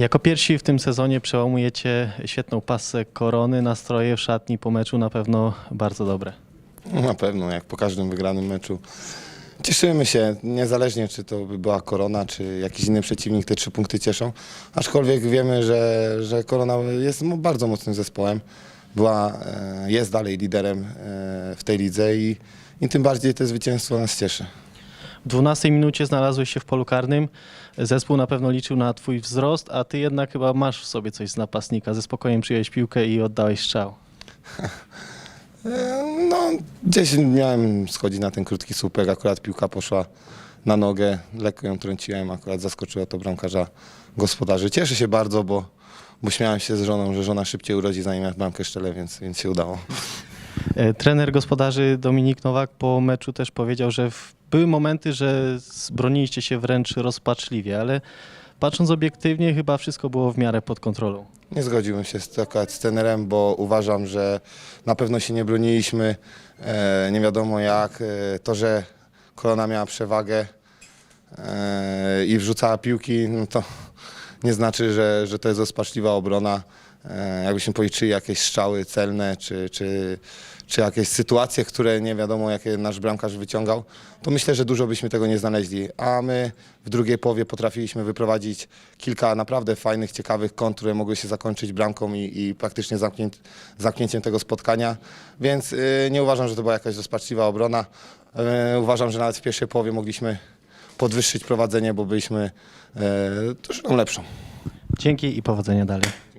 Jako pierwsi w tym sezonie przełamujecie świetną pasę korony, nastroje w szatni po meczu na pewno bardzo dobre. Na pewno, jak po każdym wygranym meczu. Cieszymy się, niezależnie czy to by była Korona, czy jakiś inny przeciwnik, te trzy punkty cieszą. Aczkolwiek wiemy, że, że Korona jest bardzo mocnym zespołem. Była, e, jest dalej liderem e, w tej lidze i, i tym bardziej to zwycięstwo nas cieszy. W 12 minucie znalazłeś się w polu karnym. Zespół na pewno liczył na twój wzrost, a ty jednak chyba masz w sobie coś z napastnika. Ze spokojem przyjąłeś piłkę i oddałeś strzał. No, gdzieś miałem schodzić na ten krótki słupek, akurat piłka poszła na nogę, lekko ją trąciłem, akurat zaskoczyła to bramkarza gospodarzy. Cieszę się bardzo, bo, bo śmiałem się z żoną, że żona szybciej urodzi zanim ja bramkę szczelę, więc, więc się udało. E, Trener gospodarzy Dominik Nowak po meczu też powiedział, że były momenty, że broniliście się wręcz rozpaczliwie, ale patrząc obiektywnie chyba wszystko było w miarę pod kontrolą. Nie zgodziłbym się z, z trenerem, bo uważam, że na pewno się nie broniliśmy, e, nie wiadomo jak. E, to, że Korona miała przewagę e, i wrzucała piłki, no to nie znaczy, że, że to jest rozpaczliwa obrona. E, jakbyśmy policzyli jakieś strzały celne, czy, czy, czy jakieś sytuacje, które nie wiadomo, jakie nasz bramkarz wyciągał, to myślę, że dużo byśmy tego nie znaleźli. A my w drugiej połowie potrafiliśmy wyprowadzić kilka naprawdę fajnych, ciekawych kont, które mogły się zakończyć bramką i, i praktycznie zamknięt, zamknięciem tego spotkania. Więc y, nie uważam, że to była jakaś rozpaczliwa obrona. Y, uważam, że nawet w pierwszej połowie mogliśmy podwyższyć prowadzenie, bo byliśmy y, drużyną lepszą. Dzięki i powodzenia dalej.